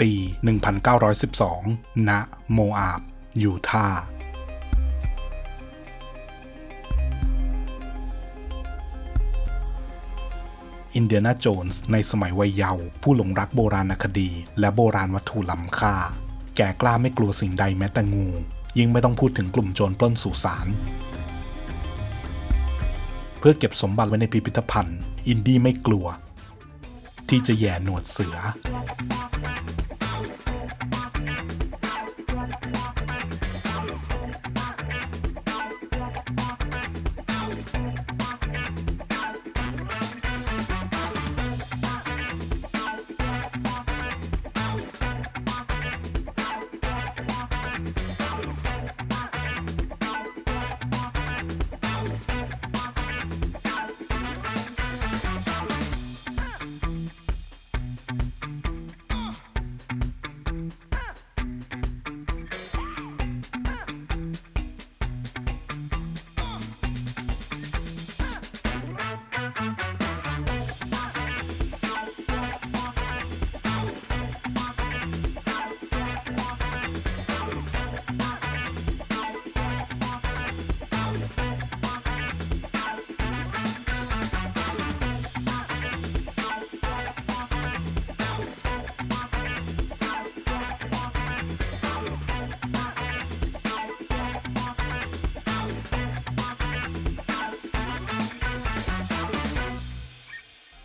ปี 1912 ณ โมอาบ ยูทาห์อินเดียนาโจนส์ในสมัยวัยเยาว์ผู้หลงรักโบราณคดี และโบราณวัตถุล้ำค่า แก่กล้าไม่กลัวสิ่งใดแม้แต่งู ยิ่งไม่ต้องพูดถึงกลุ่มโจรปล้นสุสานเพื่อเก็บสมบัติไว้ในพิพิธภัณฑ์ อินดี้ไม่กลัว ที่จะแย่หนวดเสือ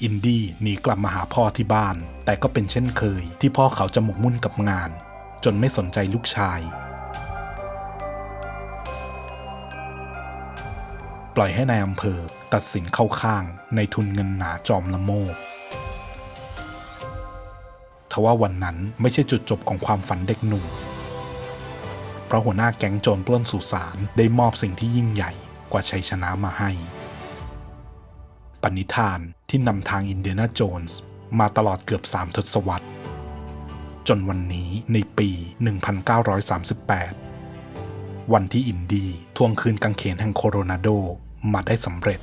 อินดี้หนีกลับมาหาพ่อที่บ้าน แต่ก็เป็นเช่นเคย ที่พ่อเขาจะหมกมุ่นกับงาน จนไม่สนใจลูกชาย ปล่อยให้ในายอำเภอตัดสินเข้าข้างในทุนเงินหนาจอมละโมบทว่าวันนั้นไม่ใช่จุดจบของความฝันเด็กหนุ่ม เพราะหัวหน้าแก๊งโจรปล้นสุสานได้มอบสิ่งที่ยิ่งใหญ่กว่าชัยชนะมาให้ ปณิธานที่นำทางอินเดียนาโจนส์มาตลอดเกือบสามทศวรรษ จนวันนี้ในปี 1938 วันที่อินดีทวงคืนกังเขนแห่งโคโรนาโดมาได้สำเร็จ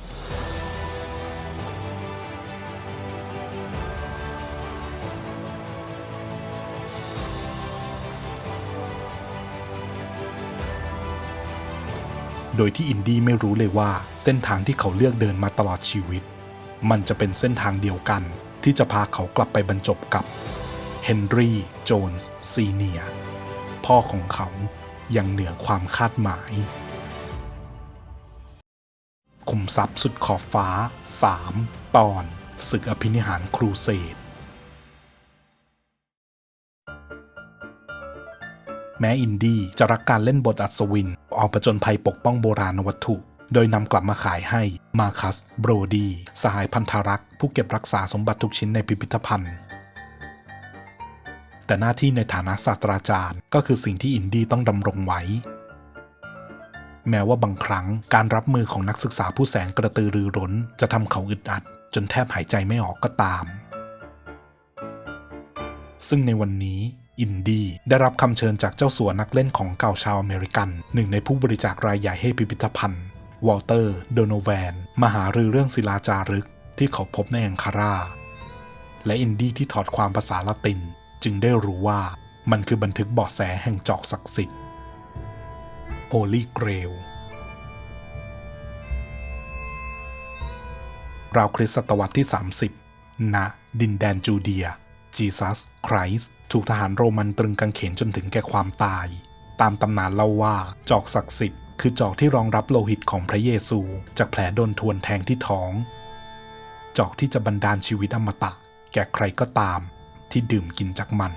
โดยที่อินดี้ไม่รู้เลยว่าเส้นทางที่เขาเลือกเดินมาตลอดชีวิต มันจะเป็นเส้นทางเดียวกัน ที่จะพาเขากลับไปบรรจบกับเฮนรี่โจนส์ซีเนียร์พ่อของเขายังเหนือความคาดหมาย คุมทรัพย์สุดขอบฟ้า 3 ตอนศึกอภินิหารครูเสดแม้อินดี้จะรักการเล่นบทอัศวินออกประจนภัยปกป้องโบราณวัตถุ โดยนำกลับมาขายให้มาคัสโบรดี สหายพันธรักษ์ผู้เก็บรักษาสมบัติทุกชิ้นในพิพิธภัณฑ์ แต่หน้าที่ในฐานะศาสตราจารย์ ก็คือสิ่งที่อินดี้ต้องดำรงไว้ แม้ว่าบางครั้งการรับมือของนักศึกษาผู้แสนกระตือรือร้น จะทำเขาอึดอัด จนแทบหายใจไม่ออกก็ตาม ซึ่งในวันนี้อินดี้ได้รับคำเชิญจากเจ้าสัวนักเล่นของเก่าชาวอเมริกัน หนึ่งในผู้บริจาครายใหญ่ให้พิพิธภัณฑ์ วอลเตอร์ โดโนแวนมาหารือเรื่องศิลาจารึกที่เขาพบในแองคาราและอินดี้ที่ถอดความภาษาละติน จึงได้รู้ว่ามันคือบันทึกเบาะแสแห่งจอกศักดิ์สิทธิ์ Holy Grail ราวคริสตศตวรรษที่ 30 ณ ดินแดนจูเดีย จีซัส คริสต์ถูกทหารโรมันตรึงกางเขนจนถึงแก่ความตาย ตามตำนานเล่าว่าจอกศักดิ์สิทธิ์คือจอกที่รองรับโลหิตของพระเยซู จากแผลโดนทวนแทงที่ท้อง จอกที่จะบันดาลชีวิตอมตะ แก่ใครก็ตามที่ดื่มกินจากมัน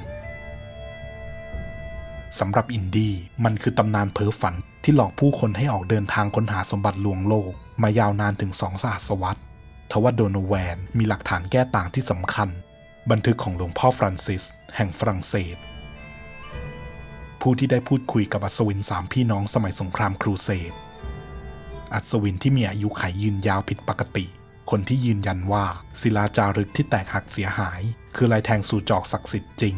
สำหรับอินดี้มันคือตำนานเพ้อฝันที่หลอกผู้คนให้ออกเดินทางค้นหาสมบัติลวงโลก มายาวนานถึงสองศตวรรษทว่าโดนแวนมีหลักฐานแก้ต่างที่สำคัญ บันทึกของหลวงพ่อฟรานซิส แห่งฝรั่งเศส ผู้ที่ได้พูดคุยกับอัศวินสามพี่น้องสมัยสงครามครูเสดอัศวินที่มีอายุขัยยืนยาวผิดปกติ คนที่ยืนยันว่าศิลาจารึกที่แตกหักเสียหาย คือลายแทงสู่จอกศักดิ์สิทธิ์จริง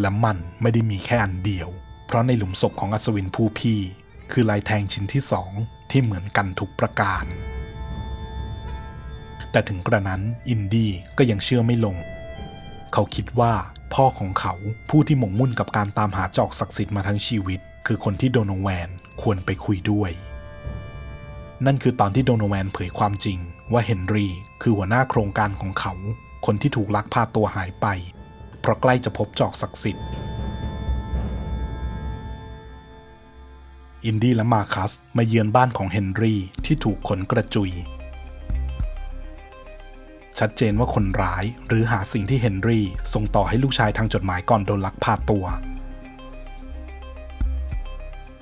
และมันไม่ได้มีแค่อันเดียว เพราะในหลุมศพของอัศวินผู้พี่ คือลายแทงชิ้นที่สองที่เหมือนกันทุกประการ แต่ถึงกระนั้นอินดี้ก็ยังเชื่อไม่ลง เขาคิดว่า พ่อของเขาผู้ที่หมกมุ่นกับการตามหาจอกศักดิ์สิทธิ์มาทั้งชีวิต คือคนที่โดนแวนควรไปคุยด้วย นั่นคือตอนที่โดนแวนเผยความจริง ว่าเฮนรี่คือหัวหน้าโครงการของเขา คนที่ถูกลักพาตัวหายไป เพราะใกล้จะพบจอกศักดิ์สิทธิ์อินดี้และมาคัสมาเยือนบ้านของเฮนรี่ที่ถูกขนกระจุย ชัดเจนว่าคนร้าย หรือหาสิ่งที่เฮนรี่ ส่งต่อให้ลูกชายทางจดหมายก่อนโดนลักพาตัว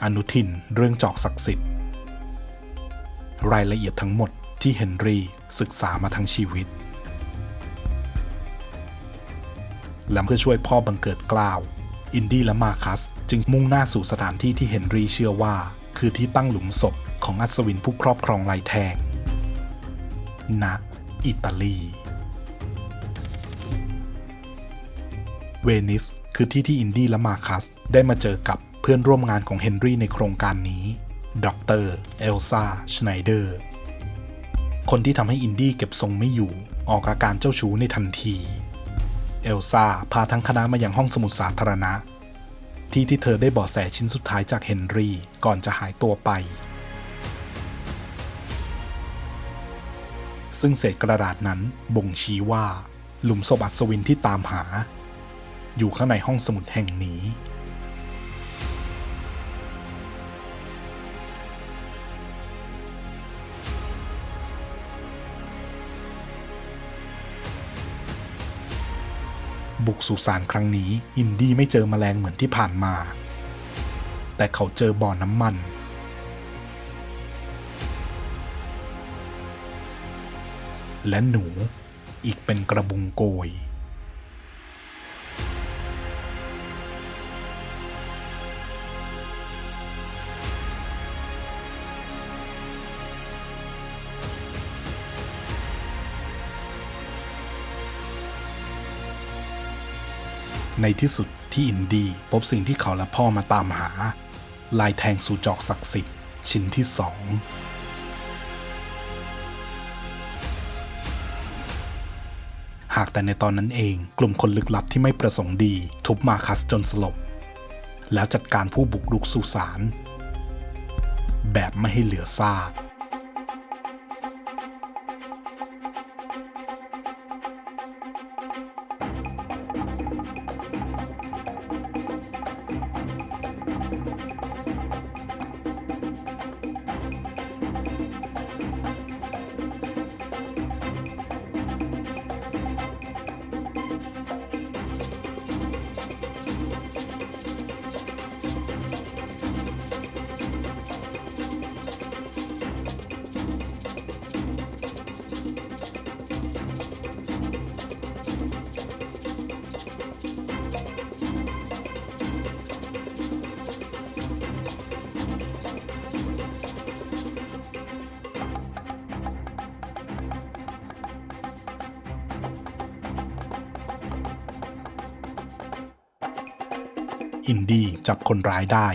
อนุทินเรื่องจอกศักดิ์สิทธิ์ รายละเอียดทั้งหมดที่เฮนรี่ศึกษามาทั้งชีวิต และเพื่อช่วยพ่อบังเกิดกล้าว อินดี้และมาคัส จึงมุ่งหน้าสู่สถานที่ที่เฮนรี่เชื่อว่า คือที่ตั้งหลุมศพของอัศวินผู้ครอบครองลายแทงณ อิตาลี เวนิสคือที่ที่อินดี้และมาคัสได้มาเจอกับเพื่อนร่วมงานของเฮนรี่ในโครงการนี้ ดรเอลซาชไนเดอร์ คนที่ทำให้อินดี้เก็บทรงไม่อยู่ ออกอาการเจ้าชู้ในทันที เอลซาพาทั้งคณะมาอยังห้องสมุดสาธารณะ ที่ที่เธอได้เบาะแสชิ้นสุดท้ายจากเฮนรี่ก่อนจะหายตัวไป ซึ่งเศษกระดาษนั้นบ่งชี้ว่า หลุมศพอัศวินที่ตามหา อยู่ข้างในห้องสมุดแห่งนี้ บุกสุสานครั้งนี้ อินดี้ไม่เจอแมลงเหมือนที่ผ่านมา แต่เขาเจอบ่อน้ำมัน และหนูอีกเป็นกระบุงโกย ในที่สุดที่อินดีพบสิ่งที่เขาและพ่อมาตามหา ลายแทงสู่จอกศักดิ์สิทธิ์ชิ้นที่สอง หากแต่ในตอนนั้นเอง กลุ่มคนลึกลับที่ไม่ประสงค์ดี ทุบมาคัสจนสลบ แล้วจัดการผู้บุกรุกสุสานแบบไม่ให้เหลือซาก อินดี้จับคนร้ายได้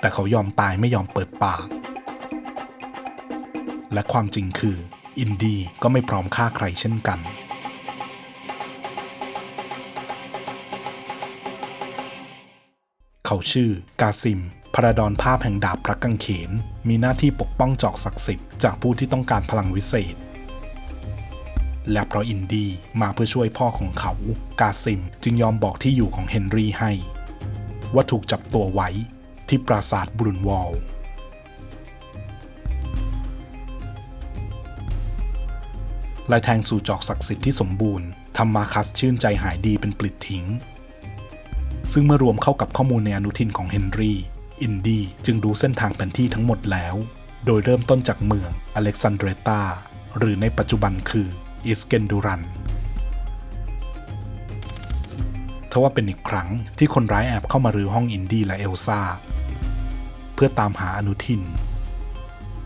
แต่เขายอมตายไม่ยอมเปิดปาก และความจริงคือ อินดี้ก็ไม่พร้อมฆ่าใครเช่นกันเขาชื่อกาซิม พระดอนภาพแห่งดาบพระกังเขน มีหน้าที่ปกป้องจอกศักดิ์สิทธิ์จากผู้ที่ต้องการพลังวิเศษ และเพราะอินดี้มาเพื่อช่วยพ่อของเขา กาซิมจึงยอมบอกที่อยู่ของเฮนรี่ให้ ว่าถูกจับตัวไว้ที่ปราสาทบรุนวอลลายแทงสู่จอกศักดิ์สิทธิ์ที่สมบูรณ์ทำมาคัสชื่นใจหายดีเป็นปลิดทิ้ง ซึ่งเมื่อรวมเข้ากับข้อมูลในอนุทินของเฮนรี่ อินดี้จึงรู้เส้นทางแผนที่ทั้งหมดแล้ว โดยเริ่มต้นจากเมืองอเล็กซานเดรตาหรือในปัจจุบันคืออิสเกนดูรัน ทว่าเป็นอีกครั้งที่คนร้ายแอบเข้ามารื้อห้องอินดี้และเอลซ่า เพื่อตามหาอนุทิน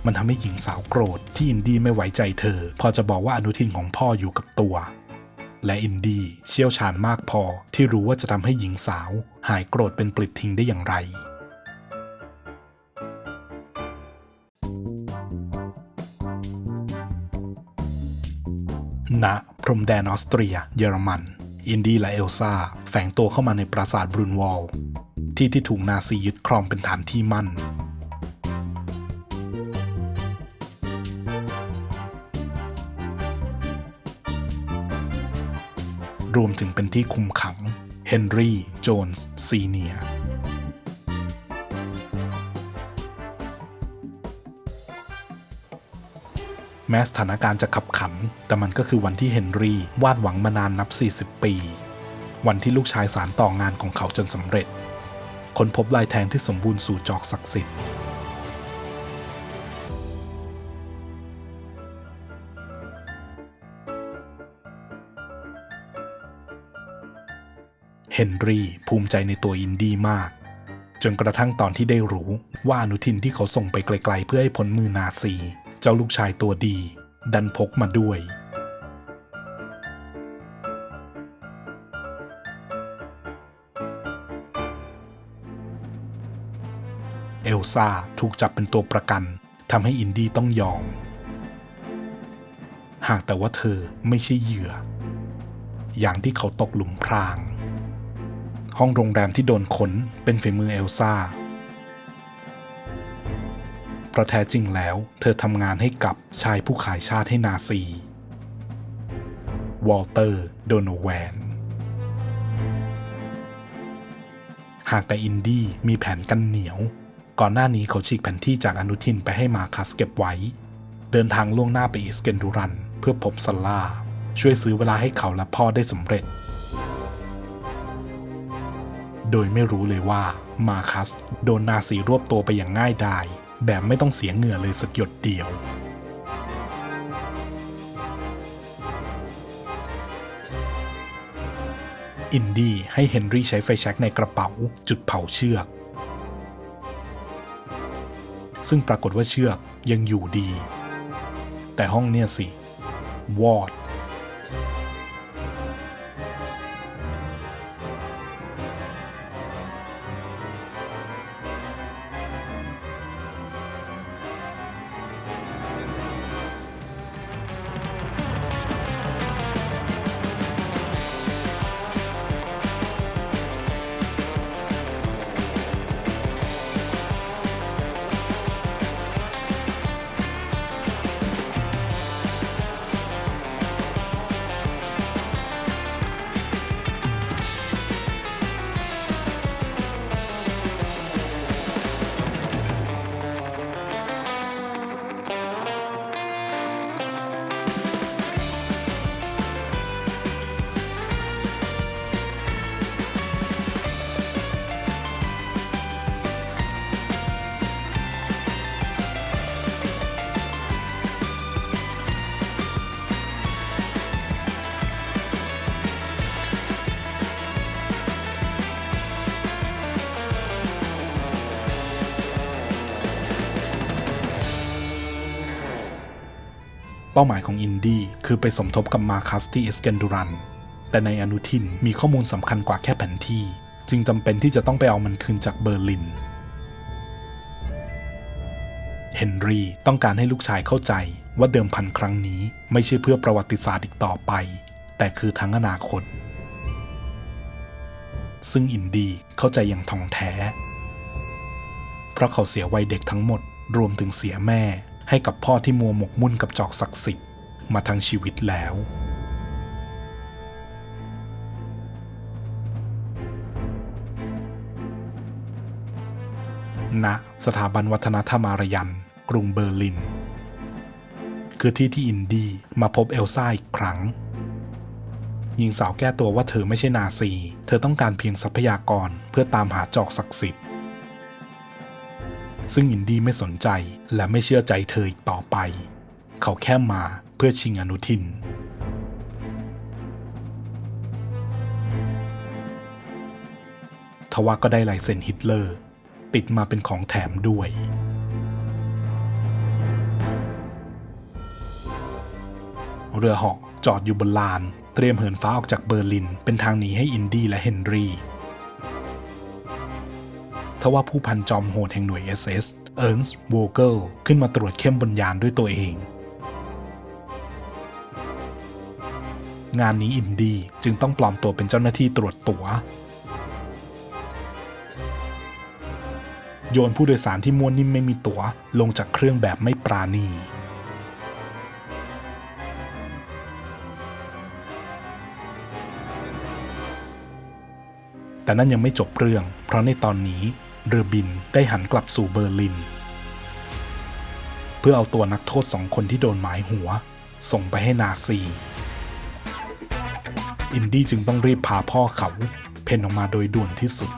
มันทำให้หญิงสาวโกรธที่อินดี้ไม่ไว้ใจเธอ พอจะบอกว่าอนุทินของพ่ออยู่กับตัว และอินดี้เชี่ยวชาญมากพอที่รู้ว่าจะทำให้หญิงสาว หายโกรธเป็นปลิดทิ้งได้อย่างไรณพรมแดนออสเตรีย เยอรมัน อินดี้และเอลซ่าแฝงตัวเข้ามาในปราสาทบรุนวอล ที่ที่ถูกนาซียึดครองเป็นฐานที่มั่น รวมถึงเป็นที่คุมขังเฮนรี่ โจนส์ซีเนียร์ แม้สถานการณ์จะขับขัน แต่มันก็คือวันที่เฮนรี่วาดหวังมานานนับ 40 ปี วันที่ลูกชายสารต่องานของเขาจนสำเร็จ ค้นพบลายแทงที่สมบูรณ์สู่จอกศักดิ์สิทธิ์เฮนรี่ภูมิใจในตัวอินดี้มาก จนกระทั่งตอนที่ได้รู้ว่าอนุทินที่เขาส่งไปไกลๆเพื่อให้พ้นมือนาซี เจ้าลูกชายตัวดี ดันพกมาด้วย เอลซ่าถูกจับเป็นตัวประกันทำให้อินดี้ต้องยอม หากแต่ว่าเธอไม่ใช่เหยื่อ อย่างที่เขาตกหลุมพราง ห้องโรงแรมที่โดนขนเป็นฝีมือเอลซ่า เพราะแท้จริงแล้ว เธอทำงานให้กับชายผู้ขายชาติให้นาซี วอลเตอร์ โดโนแวน หากแต่อินดี้มีแผนกันเหนียว ก่อนหน้านี้เขาฉีกแผนที่จากอนุทินไปให้มาคัสเก็บไว้ เดินทางล่วงหน้าไปอิสเกนดูรัน เพื่อพบซัลล่า ช่วยซื้อเวลาให้เขาและพ่อได้สำเร็จโดยไม่รู้เลยว่ามาคัสโดนนาซีรวบตัวไปอย่างง่ายดาย แบบไม่ต้องเสียเหงื่อเลยสักหยดเดียว อินดี้ให้เฮนรี่ใช้ไฟแช็กในกระเป๋าจุดเผาเชือก ซึ่งปรากฏว่าเชือกยังอยู่ดี แต่ห้องเนี่ยสิ วอด เป้าหมายของอินดี้คือไปสมทบกับมาคัสที่เอสเกนดูรัน แต่ในอนุทินมีข้อมูลสำคัญกว่าแค่แผนที่ จึงจำเป็นที่จะต้องไปเอามันคืนจากเบอร์ลิน เฮนรี่ต้องการให้ลูกชายเข้าใจว่าเดิมพันครั้งนี้ไม่ใช่เพื่อประวัติศาสตร์อีกต่อไป แต่คือทั้งอนาคต ซึ่งอินดี้เข้าใจอย่างท่องแท้ เพราะเขาเสียวัยเด็กทั้งหมดรวมถึงเสียแม่ ให้กับพ่อที่มัวหมกมุ่นกับจอกศักดิ์สิทธิ์มาทั้งชีวิตแล้ว ณ สถาบันวัฒนธรรมอารยัน กรุงเบอร์ลิน คือที่ที่อินดี้มาพบเอลซ่าอีกครั้งหญิงสาวแก้ตัวว่าเธอไม่ใช่นาซี เธอต้องการเพียงทรัพยากรเพื่อตามหาจอกศักดิ์สิทธิ์ ซึ่งอินดี้ไม่สนใจและไม่เชื่อใจเธออีกต่อไป เขาแค่มาเพื่อชิงอนุทิน ทว่าก็ได้ลายเซ็นฮิตเลอร์ ติดมาเป็นของแถมด้วย เรือเหาะจอดอยู่บนลาน เตรียมเหินฟ้าออกจากเบอร์ลิน เป็นทางหนีให้อินดี้และเฮนรี่ ทว่าผู้พันจอมโหดแห่งหน่วย SS เอิร์นส์โวเกิลขึ้นมาตรวจเข้มบนยานด้วยตัวเอง งานนี้อินดี้จึงต้องปลอมตัวเป็นเจ้าหน้าที่ตรวจตั๋ว โยนผู้โดยสารที่ม้วนนิ่มไม่มีตั๋ว ลงจากเครื่องแบบไม่ปราณีแต่นั่นยังไม่จบเรื่อง เพราะในตอนนี้ เรือบินได้หันกลับสู่เบอร์ลิน เพื่อเอาตัวนักโทษสองคนที่โดนหมายหัว ส่งไปให้นาซี อินดี้จึงต้องรีบพาพ่อเขา เพนออกมาโดยด่วนที่สุด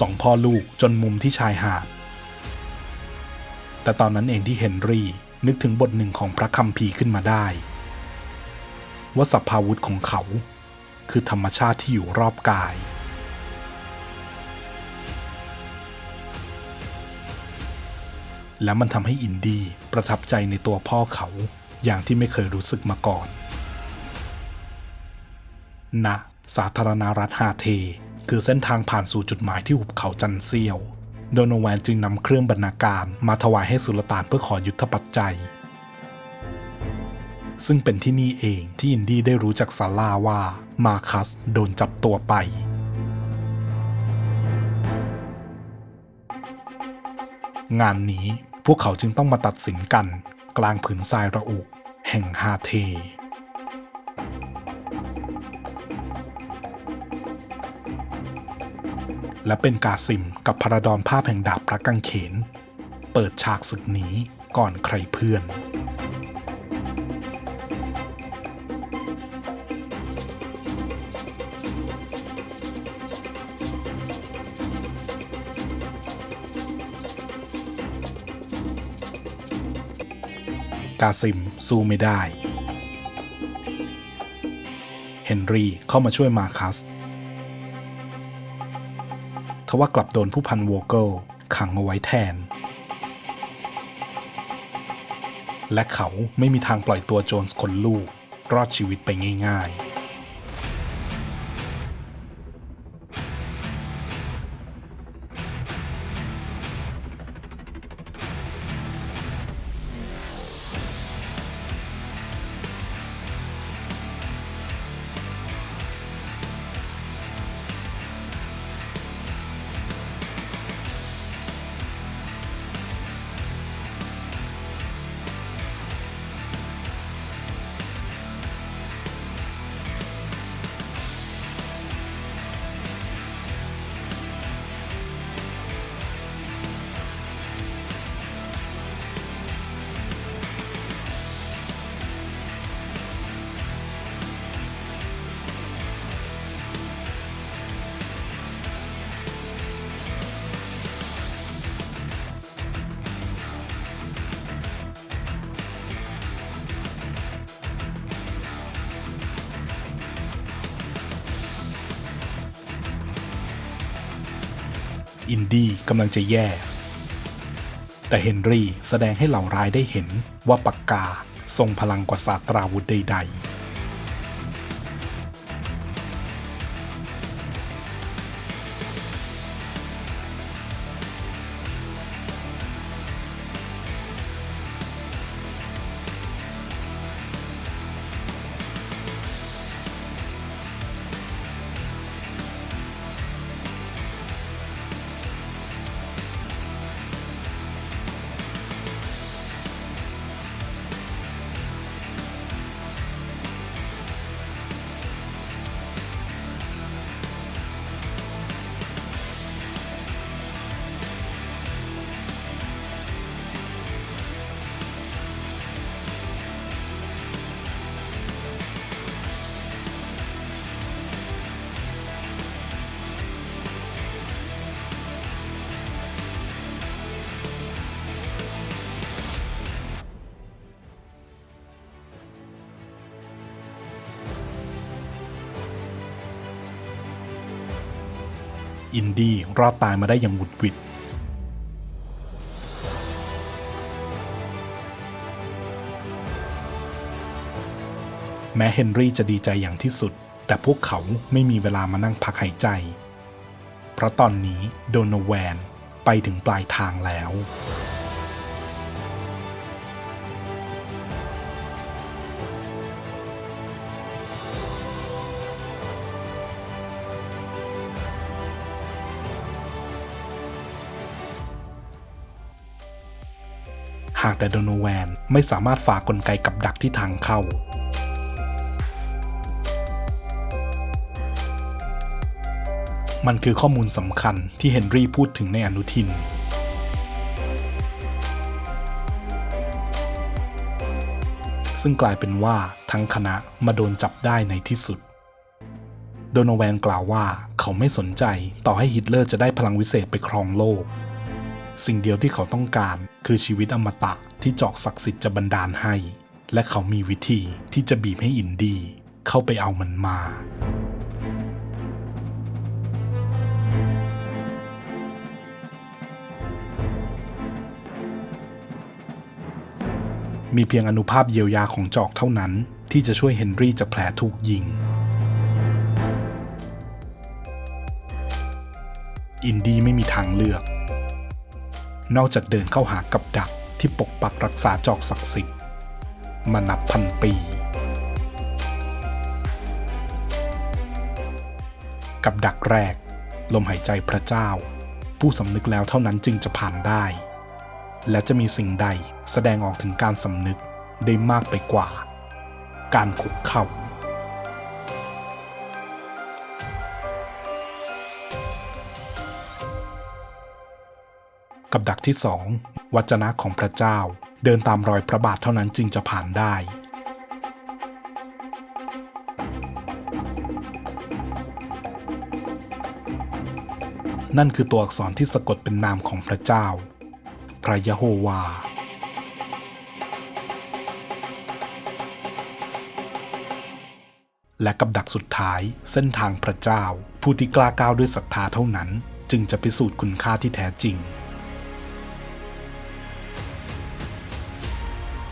สองพ่อลูกจนมุมที่ชายหาด แต่ตอนนั้นเองที่เฮนรี่นึกถึงบทหนึ่งของพระคัมภีร์ขึ้นมาได้ ว่าสัพพาวุธของเขา คือธรรมชาติที่อยู่รอบกาย และมันทำให้อินดี้ประทับใจในตัวพ่อเขาอย่างที่ไม่เคยรู้สึกมาก่อนณสาธารณรัฐฮาเท คือเส้นทางผ่านสู่จุดหมายที่หุบเขาจันเซียว โดโนแวนจึงนำเครื่องบรรณาการมาถวายให้สุลต่านเพื่อขอยุทธปัจจัย ซึ่งเป็นที่นี่เองที่อินดี้ได้รู้จากซาร่าว่ามาคัสโดนจับตัวไปงานนี้พวกเขาจึงต้องมาตัดสินกัน กลางผืนทรายระอุ แห่งฮาเท และเป็นกาซิมกับพระดอนภาพแห่งดาบพระกังเขน เปิดฉากศึกนี้ก่อนใครเพื่อน กาซิมสู้ไม่ได้ เฮนรี่เข้ามาช่วยมาคัส ทว่ากลับโดนผู้พันโวเกิลขังเอาไว้แทน และเขาไม่มีทางปล่อยตัวโจนส์คนลูก รอดชีวิตไปง่าย ๆ อินดี้กำลังจะแย่ แต่เฮนรี่แสดงให้เหล่าร้ายได้เห็นว่าปากกาทรงพลังกว่าศาสตราวุธใดๆ อินดี้รอดตายมาได้อย่างหวุดหวิดแม้เฮนรี่จะดีใจอย่างที่สุด แต่พวกเขาไม่มีเวลามานั่งพักหายใจ เพราะตอนนี้โดนแวนไปถึงปลายทางแล้วากแต่โดโนแวนไม่สามารถฝ่ากลไกกับดักที่ทางเข้า มันคือข้อมูลสำคัญที่เฮนรี่พูดถึงในอนุทินซึ่งกลายเป็นว่าทั้งคณะมาโดนจับได้ในที่สุด โดนแวนกล่าวว่าเขาไม่สนใจต่อให้ฮิตเลอร์จะได้พลังวิเศษไปครองโลก สิ่งเดียวที่เขาต้องการคือชีวิตอมตะที่จอกศักดิ์สิทธิ์จะบันดาลให้ และเขามีวิธีที่จะบีบให้อินดีเข้าไปเอามันมา มีเพียงอนุภาพเยียวยาของจอกเท่านั้น ที่จะช่วยเฮนรี่จากแผลถูกยิง อินดี้ไม่มีทางเลือก นอกจากเดินเข้าหากับดักที่ปกปักรักษาจอกศักดิ์สิทธิ์มานับพันปี กับดักแรก ลมหายใจพระเจ้า ผู้สำนึกแล้วเท่านั้นจึงจะผ่านได้ และจะมีสิ่งใดแสดงออกถึงการสำนึกได้มากไปกว่า การคุกเข่า กับดักที่สองวจนะของพระเจ้า เดินตามรอยพระบาทเท่านั้นจึงจะผ่านได้นั่นคือตัวอักษรที่สะกดเป็นนามของพระเจ้า พระยะโฮวา และกับดักสุดท้ายเส้นทางพระเจ้า ผู้ที่กล้าก้าวด้วยศรัทธาเท่านั้น จึงจะพิสูจน์คุณค่าที่แท้จริง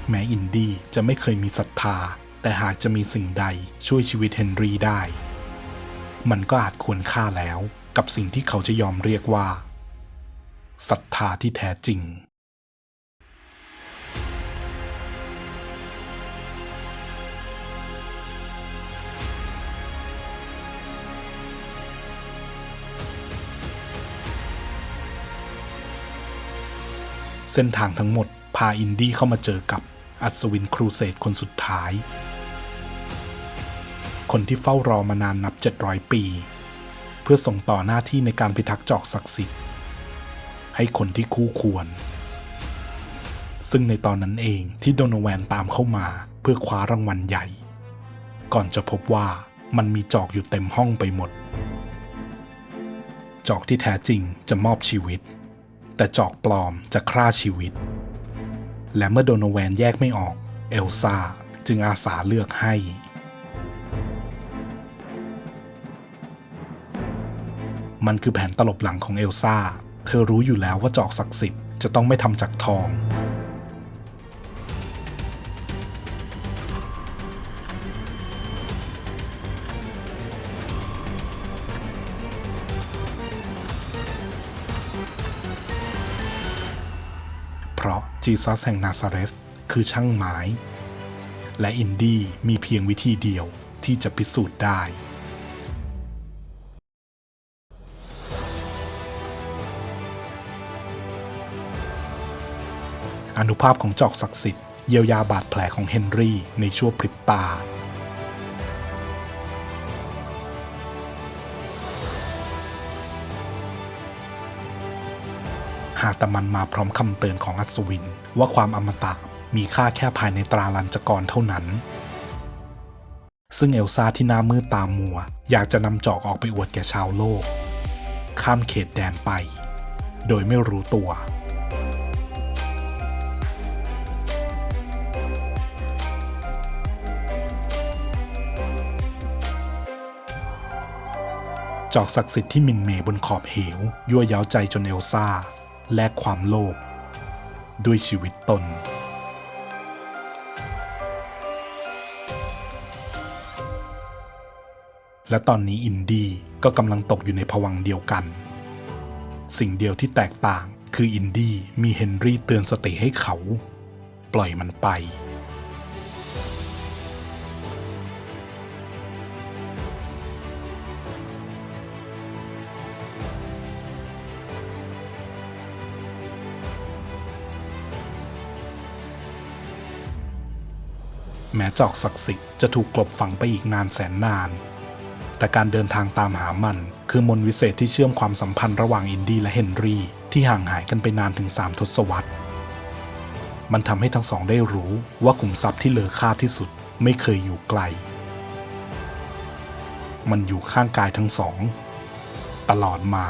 แม้อินดี้จะไม่เคยมีศรัทธา แต่หากจะมีสิ่งใดช่วยชีวิตเฮนรี่ได้ มันก็อาจควรค่าแล้วกับสิ่งที่เขาจะยอมเรียกว่าศรัทธาที่แท้จริงเส้นทางทั้งหมดพาอินดี้เข้ามาเจอกับ อัศวินครูเสดคนสุดท้าย คนที่เฝ้ารอมานานนับ 700 ปี เพื่อส่งต่อหน้าที่ในการพิทักษ์จอกศักดิ์สิทธิ์ ให้คนที่คู่ควร ซึ่งในตอนนั้นเองที่โดนแวนตามเข้ามาเพื่อคว้ารางวัลใหญ่ ก่อนจะพบว่ามันมีจอกอยู่เต็มห้องไปหมด จอกที่แท้จริงจะมอบชีวิต แต่จอกปลอมจะฆ่าชีวิต และเมื่อโดนแวนแยกไม่ออกเอลซ่าจึงอาสาเลือกให้ มันคือแผนตลบหลังของเอลซ่า เธอรู้อยู่แล้วว่าจอกศักดิ์สิทธิ์จะต้องไม่ทำจากทอง จีซัสแห่งนาซาเรสคือช่างไม้ และอินดี้มีเพียงวิธีเดียวที่จะพิสูจน์ได้อนุภาพของจอกศักดิ์สิทธิ์เยียวยาบาดแผลของเฮนรี่ในชั่วพริบตา ต่มันมาพร้อมคำเตือนของอัศวิน ว่าความอมตะมีค่าแค่ภายในตราลัญจกรเท่านั้น ซึ่งเอลซาที่หน้ามืดตามมัว อยากจะนำจอกออกไปอวดแก่ชาวโลก ข้ามเขตแดนไป โดยไม่รู้ตัวจอกศักดิ์สิทธิ์ที่มินเมบนขอบเหว ยั่วเย้าใจจนเอลซ่า และความโลภด้วยชีวิตตน และตอนนี้อินดี้ก็กำลังตกอยู่ในภวังเดียวกัน สิ่งเดียวที่แตกต่างคืออินดี้มีเฮนรี่เตือนสติให้เขา ปล่อยมันไป แม้จอกศักดิ์สิทธิ์จะถูกกลบฝังไปอีกนานแสนนาน แต่การเดินทางตามหามัน คือมนต์วิเศษที่เชื่อมความสัมพันธ์ระหว่างอินดี้และเฮนรี่ที่ห่างหายกันไปนานถึง3ทศวรรษ มันทำให้ทั้งสองได้รู้ว่าขุมทรัพย์ที่เลอค่าที่สุดไม่เคยอยู่ไกล มันอยู่ข้างกายทั้งสอง ตลอดมา